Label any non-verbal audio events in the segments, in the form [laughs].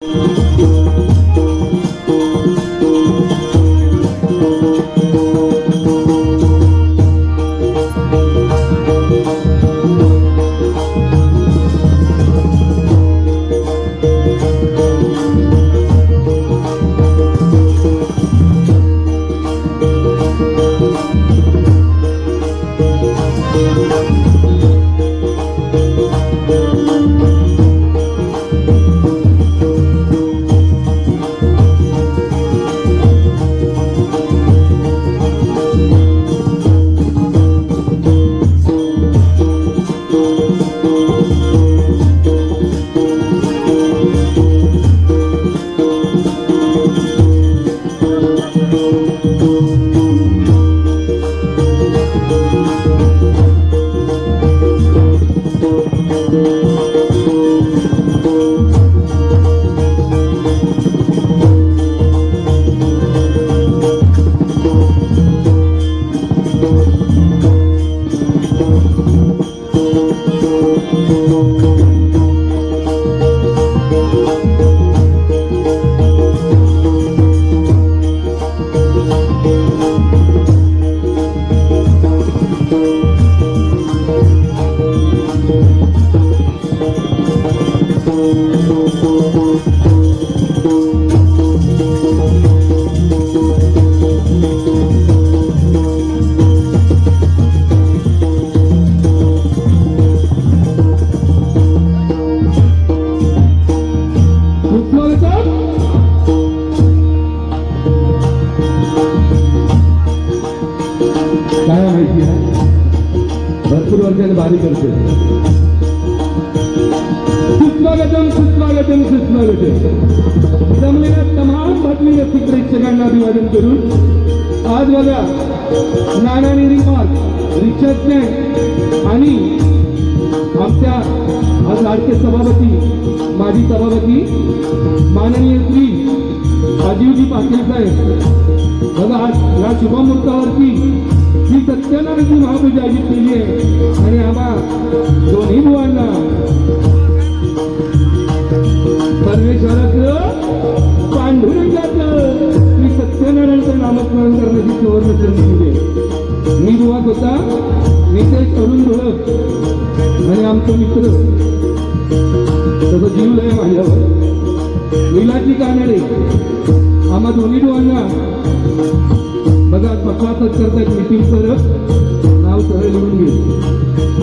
काय जमलेल्या तमाम बातमी रसिक प्रेक्षकांना अभिवादन करून आज बघा नाना रिमार्क रिचर्ड आणि आमच्या आज लाडके सभापती माजी सभापती माननीय श्री राजीवजी पाटील साहेब. बघा आज या शुभमुहूर्तावरती ही सत्यनारायणची महापूजा आयोजित केली आहे. आणि आम्हा दोन्ही बुवांना परमेश्वराचं पांढुरंगाचं श्री सत्यनारायणचं नामस्मरण करण्याची सुवर्ण संधी दिली. मी युवक होता नितेश अरुण धोळक आणि आमचे मित्र. तसं जीव लय माझ्यावर विलाजी कानडे आम्हा दोन्ही डोळ्यांना बघा पक्वासच करतात मिटिंग करत नाव सरळ लिहून घे.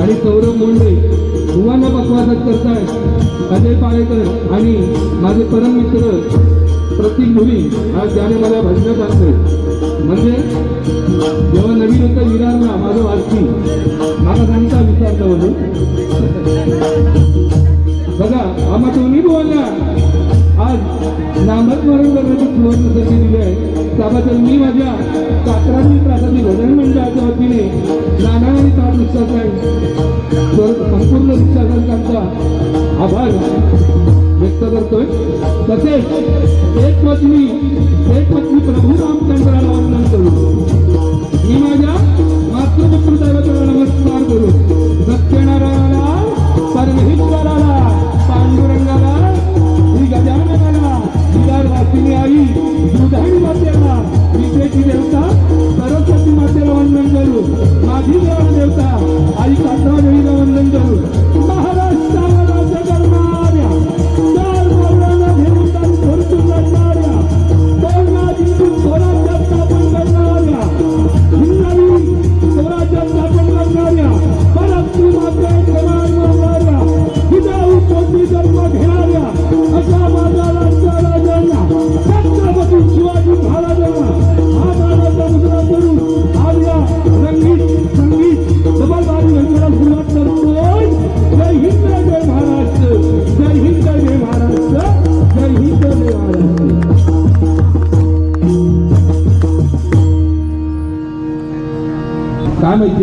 आणि सौरभ मुंडे बुवांना पक्वासच करतायत. अजय पाळेकर आणि माझे परम मित्र प्रतीक भुरी आज ज्याने मला भजन आणले. म्हणजे जेव्हा नवीन होतं विरारला माझं वाचती मला सांगता विचारता म्हणून बघा आम्हा दोन्ही बुवांना आज नामस्मरण करण्याची सुवर्ण संधी दिली आहे. त्याबद्दल मी माझ्या कात्रांनी प्रासादी भजन मंडळाच्या वतीने नाना आणि ताप रिक्षाचा संपूर्ण रिक्षा आभार व्यक्त करतोय. तसेच एक पत्नी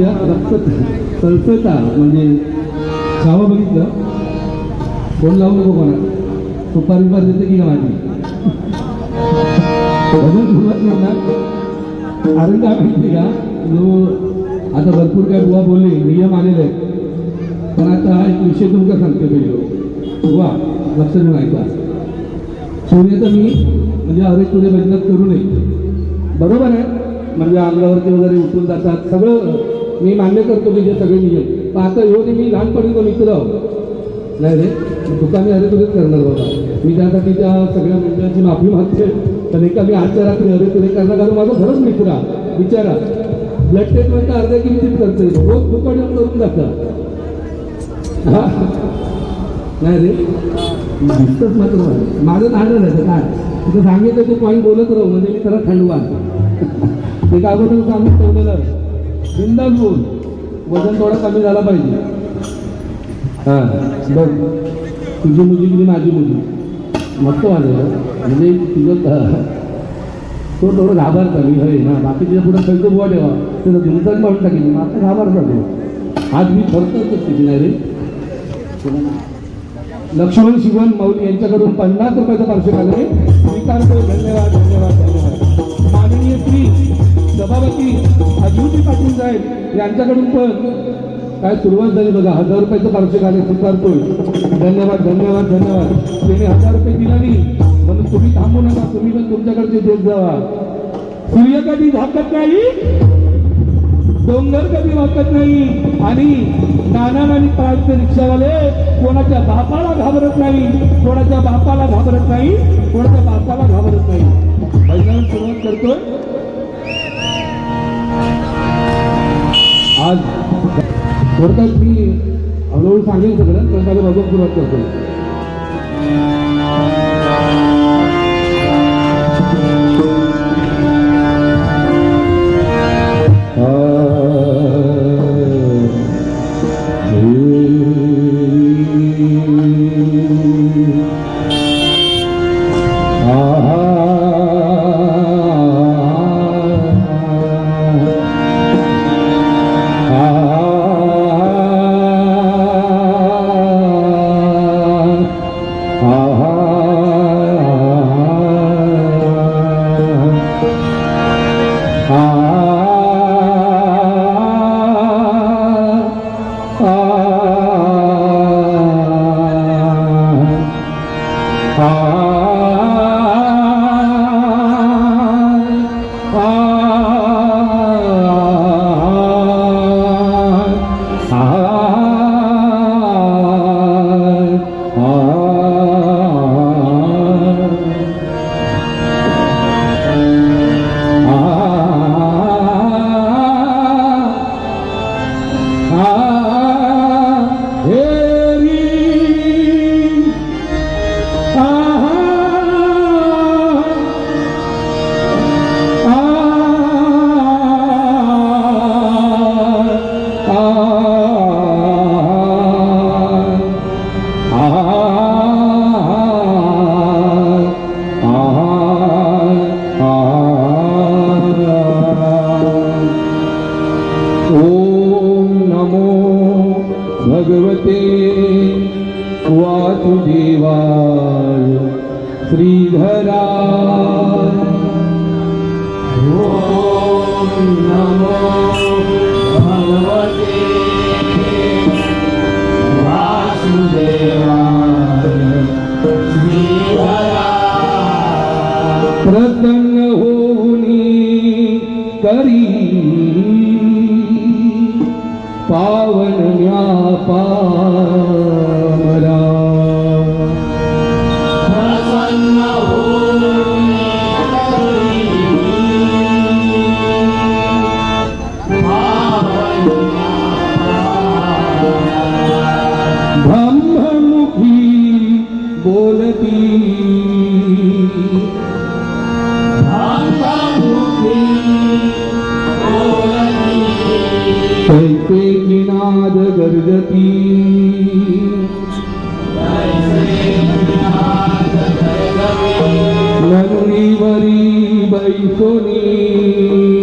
काय रक्त तळतळता म्हणजे छावा बघितलं? फोन लावू नको कोणा सुपारी बिपार देते की माझी भजन सुरुवात करणार. कारण काय माहिती का? जो आता भरपूर काय बुवा बोलले नियम आलेले आहेत. पण आता एक विषय तुमका सांगतो पहिलो बुवा लक्ष देऊन ऐका. सूर्य तर मी म्हणजे अरे तुरे मेहनत करू नये. बरोबर आहे. म्हणजे अंगावरती वगैरे उठून जातात. सगळं मी मान्य करतो की जे सगळे नियम पण आता ह्यो मी लहानपणी तो मित्र नाही रे दुकाने मी अरे तुरेच करणार बाबा. मी त्यासाठी त्या सगळ्या मंडळाची माफी मागते. तर एका मी आजच्या रात्री अरे तुरे करणार कारण माझा खरंच मित्र विचारा. ब्लड टेस्ट म्हणजे अर्ध्या किमतीत करते रोज दुकान करून जातात हा? नाही रे. दिसतच मात्र माझं नाणं राहतं काय? तिथं सांगितलं तू पॉईंट बोलत राहू. म्हणजे मी खरंच थंडवान [laughs] ते काय सांगून ठेवलेलं. बिंदास बोल वजन थोडं कमी झाला पाहिजे. हां बघ तुझी मुलगी की माझी मुलगी. मस्त माझं म्हणजे तुझं तो थोडं घाबरता. मी होय ना बाकी तिच्या पुढे खर्च बुवा ठेवा. तिथं तुमचाच म्हणून टाकेल. मग आता घाबरता तो. आज मी ठरतोच स्थिती नाही रे? लक्ष्मण शिवन मौली यांच्याकडून पन्नास रुपयाचं पार्श्व आले स्वीकारतो धन्यवाद धन्यवाद धन्यवाद. माननीय श्री सभापती अजिवजी पाटील साहेब यांच्याकडून पण. काय सुरुवात झाली बघा. हजार रुपयाचं पार्श्व आले स्वीकारतोय धन्यवाद धन्यवाद धन्यवाद. त्याने हजार रुपये दिला नाही. म्हणून तुम्ही थांबू नका. तुम्ही पण तुमच्याकडचे देत जावा सूर्य कधी झाकत नाही. डोंगर कधी वाकत नाही. आणि नाना आणि पाळते रिक्षावाले कोणाच्या बापाला घाबरत नाही. कोणाच्या बापाला घाबरत नाही. कोणाच्या बापाला घाबरत नाही. सुरुवात करतोय. आज थोडक्यात मी हळूहळू सांगेल सगळं पण माझं बघून सुरुवात करतो Oh. કરી પાવન વ્યાપાર غريب بيتني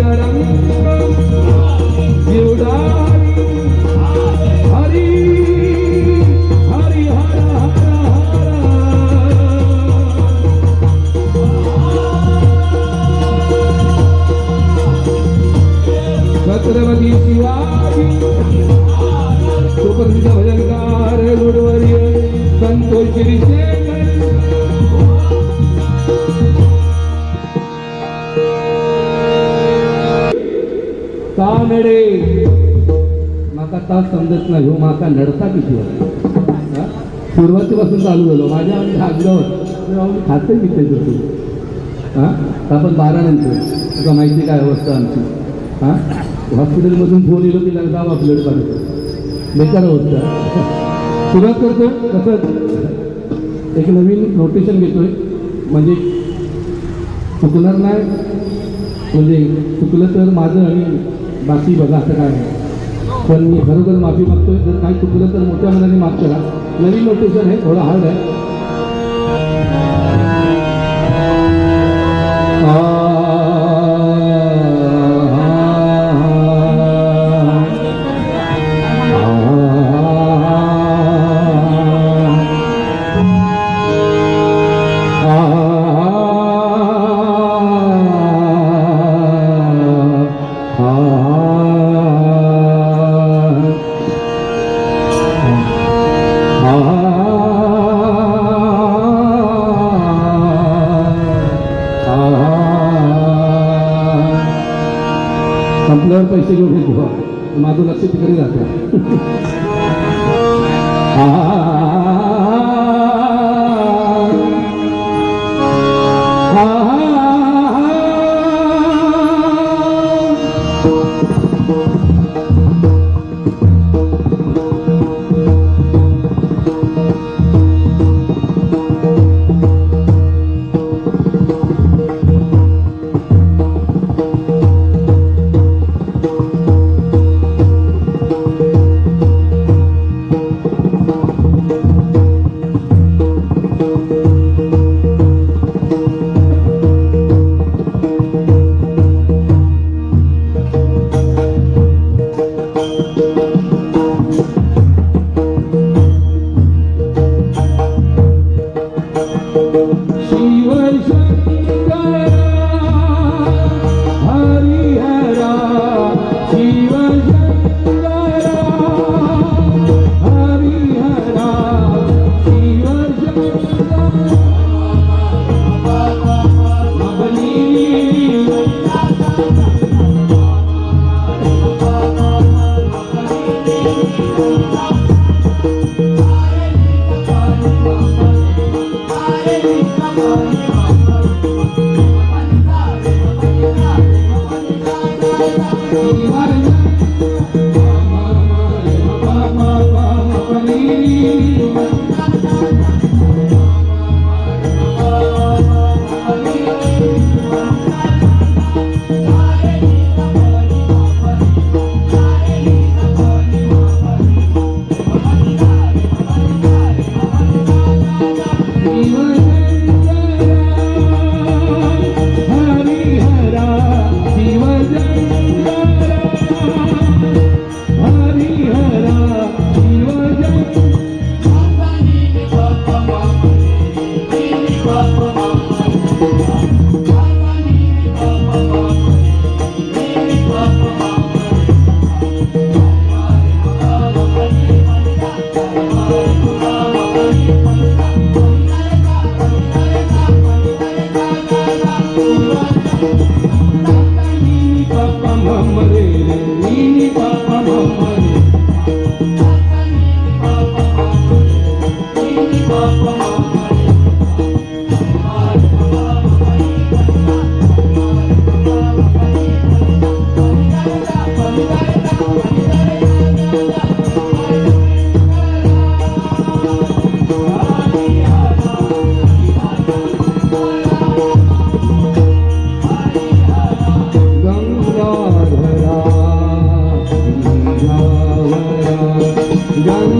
da da समजत नाही. हो माका नडता किती हा? सुरुवातीपासून चालू झालो. माझ्या आणि भागल्यावर खाते किती होतो हां? आपण बारा नंतर. तुका माहिती काय अवस्था आमची? हां? हॉस्पिटलमधून फोन येलो की लगदा ब्लड पाहिजे बेकार अवस्था. सुरुवात करतो तसंच एक नवीन नोटेशन घेतोय. म्हणजे चुकणार नाही. म्हणजे चुकलं तर माझं आणि बाकी बघा असं काय नाही पण मी खरोखर माफी मागतोय. जर काही चुकलं तर मोठ्या मनाने माफ करा. नवीन लोकेशन आहे थोडं हार्ड आहे. माझं लक्ष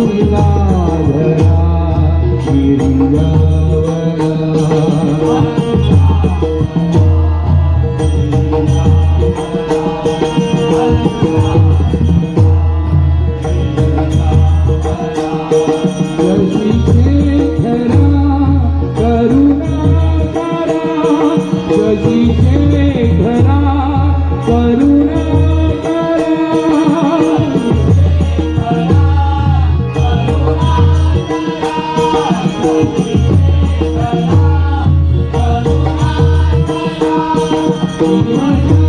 गंगाधरा Senhor.